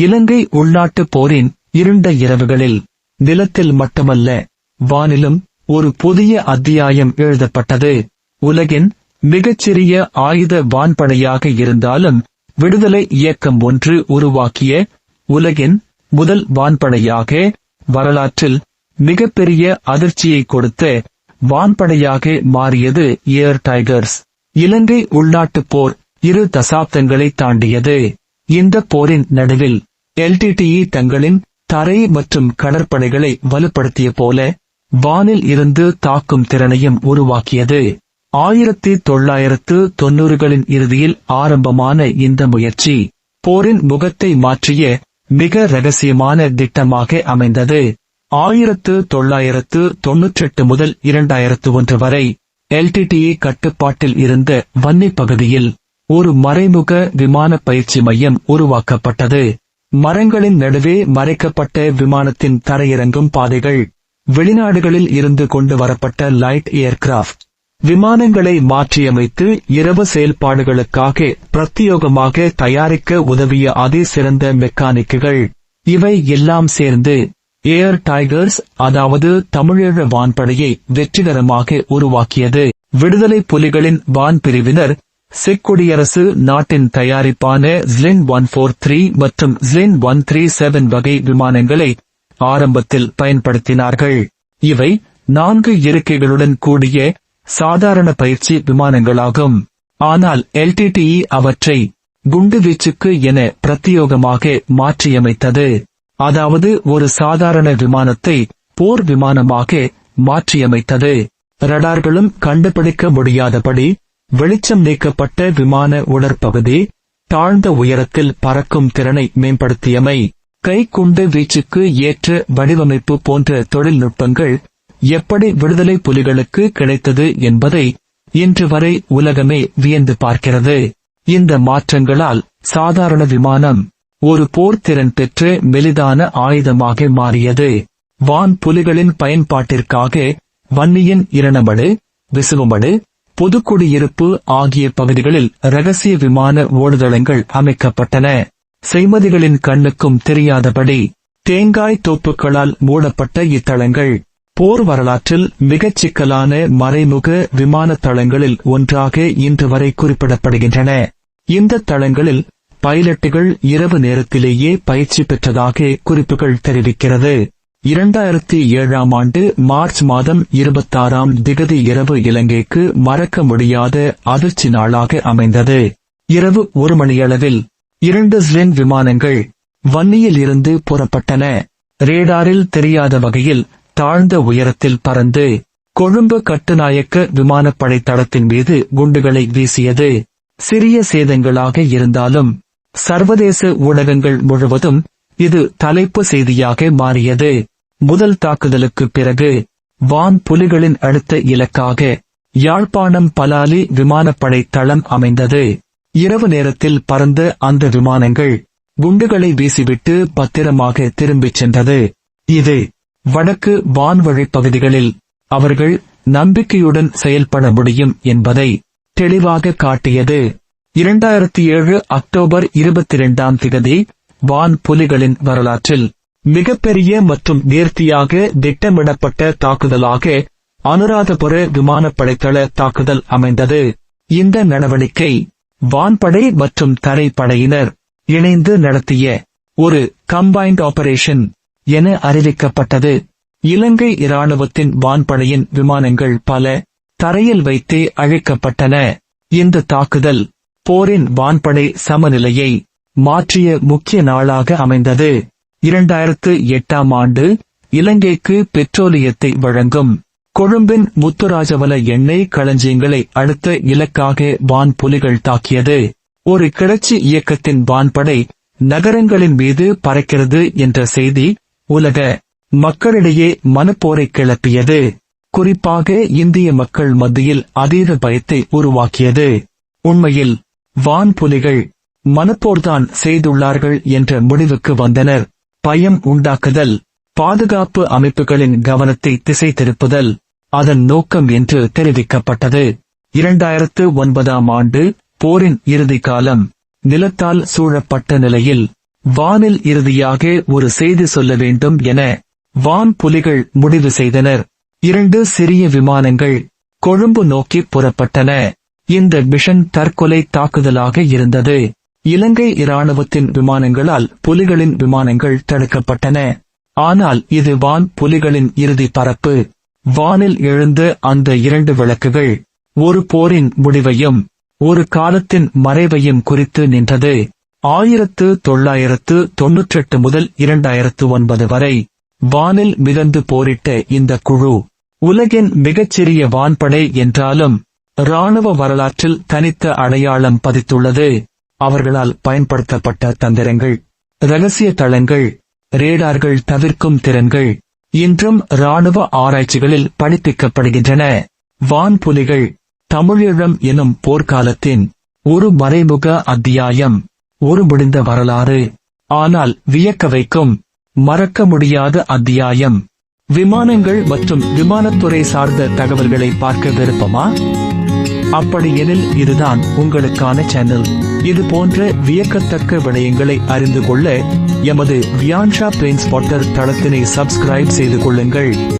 இலங்கை உள்நாட்டுப் போரின் இருண்ட இரவுகளில் நிலத்தில் மட்டுமல்ல வானிலும் ஒரு புதிய அத்தியாயம் எழுதப்பட்டது. உலகின் மிகச்சிறிய ஆயுத வான்படையாக இருந்தாலும் விடுதலை இயக்கம் ஒன்று உருவாக்கிய உலகின் முதல் வான்படையாக வரலாற்றில் மிகப்பெரிய அதிர்ச்சியை கொடுத்த வான்படையாக மாறியது ஏர் டைகர்ஸ் இலங்கை உள்நாட்டுப் போர் இரு தசாப்தங்களை தாண்டியது. இந்த போரின் நடுவில் எல்டிடிஇ தங்களின் தரை மற்றும் கடற்படைகளை வலுப்படுத்திய போல வானில் இருந்து தாக்கும் திறனையும் உருவாக்கியது. ஆயிரத்தி தொள்ளாயிரத்து தொன்னூறுகளின் இறுதியில் ஆரம்பமான இந்த முயற்சி போரின் முகத்தை மாற்றிய மிக ரகசியமான திட்டமாக அமைந்தது. ஆயிரத்து தொள்ளாயிரத்து தொன்னூற்றெட்டு முதல் இரண்டாயிரத்து ஒன்று வரை எல்டிடிஇ கட்டுப்பாட்டில் இருந்த வன்னி பகுதியில் ஒரு மறைமுக விமான பயிற்சி மையம் உருவாக்கப்பட்டது. மரங்களின் நடுவே மறைக்கப்பட்ட விமானத்தின் தரையிறங்கும் பாதைகள் வெளிநாடுகளில் இருந்து கொண்டு வரப்பட்ட லைட் ஏர்கிராப்ட் விமானங்களை மாற்றியமைத்து இரவு செயல்பாடுகளுக்காக பிரத்யோகமாக தயாரிக்க உதவிய அதே சிறந்த மெக்கானிக்குகள். இவை எல்லாம் சேர்ந்து ஏர் டைகர்ஸ் அதாவது தமிழீழ வான்படையை வெற்றிகரமாக உருவாக்கியது. விடுதலை புலிகளின் வான் பிரிவினர் செக்குடியரசு நாட்டின் தயாரிப்பான ஜிலின் ஒன் ஃபோர் த்ரீ மற்றும் ஜிலின் ஒன் த்ரீ செவன் வகை விமானங்களை ஆரம்பத்தில் பயன்படுத்தினார்கள். இவை நான்கு இருக்கைகளுடன் கூடிய சாதாரண பயிற்சி விமானங்களாகும். ஆனால் எல்டிடிஇ அவற்றை குண்டுவீச்சுக்கு என பிரத்யோகமாக மாற்றியமைத்தது. அதாவது ஒரு சாதாரண விமானத்தை போர் விமானமாக மாற்றியமைத்தது. ரடார்களும் கண்டுபிடிக்க முடியாதபடி வெளிச்சம் நீக்கப்பட்ட விமான உடற்பகுதி தாழ்ந்த உயரத்தில் பறக்கும் திறனை மேம்படுத்தியமை கைக்குண்டு வீச்சுக்கு ஏற்ற வடிவமைப்பு போன்ற தொழில்நுட்பங்கள் எப்படி விடுதலை புலிகளுக்கு கிடைத்தது என்பதை இன்று வரை உலகமே வியந்து பார்க்கிறது. இந்த மாற்றங்களால் சாதாரண விமானம் ஒரு போர்த்திறன் பெற்று மெலிதான ஆயுதமாக மாறியது. வான் புலிகளின் பயன்பாட்டிற்காக வன்னியின் இரணமடு விசுவமடு பொதுக்குடியிருப்பு ஆகிய பகுதிகளில் ரகசிய விமான ஓடுதளங்கள் அமைக்கப்பட்டன. செய்மதிகளின் கண்ணுக்கும் தெரியாதபடி தேங்காய் தோப்புகளால் மூடப்பட்ட இத்தளங்கள் போர் வரலாற்றில் மிகச் சிக்கலான மறைமுக விமான தளங்களில் ஒன்றாக இன்று வரை குறிப்பிடப்படுகின்றன. இந்த தளங்களில் பைலட்டுகள் இரவு நேரத்திலேயே பயிற்சி பெற்றதாக குறிப்புகள் தெரிவிக்கிறது. இரண்டாயிரத்தி ஏழாம் ஆண்டு மார்ச் மாதம் இருபத்தாறாம் திகதி இரவு இலங்கைக்கு மறக்க முடியாத அதிர்ச்சி நாளாக அமைந்தது. இரவு ஒரு மணியளவில் இரண்டு ஸ்லென் விமானங்கள் வன்னியில் இருந்து புறப்பட்டன. ரேடாரில் தெரியாத வகையில் தாழ்ந்த உயரத்தில் பறந்து கொழும்பு கட்டுநாயக்க விமானப்படை தளத்தின் மீது குண்டுகளை வீசியது. சிறிய சேதங்களாக இருந்தாலும் சர்வதேச ஊடகங்கள் முழுவதும் இது தலைப்பு செய்தியாக மாறியது. முதல் தாக்குதலுக்கு பிறகு வான் புலிகளின் அடுத்த இலக்காக யாழ்ப்பாணம் பலாலி விமானப்படை தளம் அமைந்தது. இரவு நேரத்தில் பறந்த அந்த விமானங்கள் குண்டுகளை வீசிவிட்டு பத்திரமாக திரும்பிச் சென்றது. இது வடக்கு வான்வழி பகுதிகளில் அவர்கள் நம்பிக்கையுடன் செயல்பட முடியும் என்பதை தெளிவாக காட்டியது. இரண்டாயிரத்தி ஏழு அக்டோபர் இருபத்தி இரண்டாம் திகதி வான் புலிகளின் வரலாற்றில் மிகப்பெரிய மற்றும் நேர்த்தியாக திட்டமிடப்பட்ட தாக்குதலாக அனுராதபுர விமானப்படைத்தள தாக்குதல் அமைந்தது. இந்த நடவடிக்கை வான்படை மற்றும் தரைப்படையினர் இணைந்து நடத்திய ஒரு கம்பைன்ட் ஆபரேஷன் என அறிவிக்கப்பட்டது. இலங்கை இராணுவத்தின் வான்படையின் விமானங்கள் பல தரையில் வைத்தே அழைக்கப்பட்டன. இந்த தாக்குதல் போரின் வான்படை சமநிலையை மாற்றிய முக்கிய நாளாக அமைந்தது. இரண்டாயிரத்து எட்டாம் ஆண்டு இலங்கைக்கு பெட்ரோலியத்தை வழங்கும். கொழும்பின் முத்துராஜவல எண்ணெய் களஞ்சியங்களை அடுத்த இலக்காக வான் புலிகள் தாக்கியது. ஒரு கிளர்ச்சி இயக்கத்தின் வான்படை நகரங்களின் மீது பறக்கிறது என்ற செய்தி உலக மக்களிடையே மனப்போரை கிளப்பியது. குறிப்பாக இந்திய மக்கள் மத்தியில் அதீத பயத்தை உருவாக்கியது. உண்மையில் வான் புலிகள் மனப்போர்தான் செய்துள்ளார்கள் என்ற முடிவுக்கு வந்தனர். பயம் உண்டாக்குதல் பாதுகாப்பு அமைப்புகளின் கவனத்தை திசை திருப்புதல் அதன் நோக்கம் என்று தெரிவிக்கப்பட்டது. இரண்டாயிரத்து ஒன்பதாம் ஆண்டு போரின் இறுதி காலம் நிலத்தால் சூழப்பட்ட நிலையில் வானில் இறுதியாக ஒரு செய்தி சொல்ல வேண்டும் என வான் புலிகள் முடிவு செய்தனர். இரண்டு சிறிய விமானங்கள் கொழும்பு நோக்கி புறப்பட்டன. இந்த மிஷன் தற்கொலை தாக்குதலாக இருந்தது. இலங்கை இராணுவத்தின் விமானங்களால் புலிகளின் விமானங்கள் தடுக்கப்பட்டன. ஆனால் இது வான் புலிகளின் இறுதி பரப்பு. வானில் எழுந்த அந்த இரண்டு விளக்குகள் ஒரு போரின் முடிவையும் ஒரு காலத்தின் மறைவையும் குறித்து நின்றது. ஆயிரத்து தொள்ளாயிரத்து தொன்னூற்றெட்டு முதல் இரண்டாயிரத்து ஒன்பது வரை வானில் மிதந்து போரிட்ட இந்த குழு உலகின் மிகச்சிறிய வான்படை என்றாலும் இராணுவ வரலாற்றில் தனித்த அடையாளம் பதித்துள்ளது. அவர்களால் பயன்படுத்தப்பட்ட தந்திரங்கள் ரகசிய தளங்கள் ரேடார்கள் தவிர்க்கும் திறன்கள் இன்றும் இராணுவ ஆராய்ச்சிகளில் படிப்பிக்கப்படுகின்றன. வான்புலிகள் தமிழீழம் எனும் போர்க்காலத்தின் ஒரு மறைமுக அத்தியாயம் ஒரு முடிந்த வரலாறு. ஆனால் வியக்க வைக்கும் மறக்க முடியாத அத்தியாயம். விமானங்கள் மற்றும் விமானத்துறை சார்ந்த தகவல்களை பார்க்க விருப்பமா? அப்படியெனில் இதுதான் உங்களுக்கான சேனல் இது போன்ற வியக்கத்தக்க விடயங்களை அறிந்து கொள்ள எமது வியான்ஷா பிரின்ஸ் வாட்டர் தளத்தினை சப்ஸ்கிரைப் செய்து கொள்ளுங்கள்.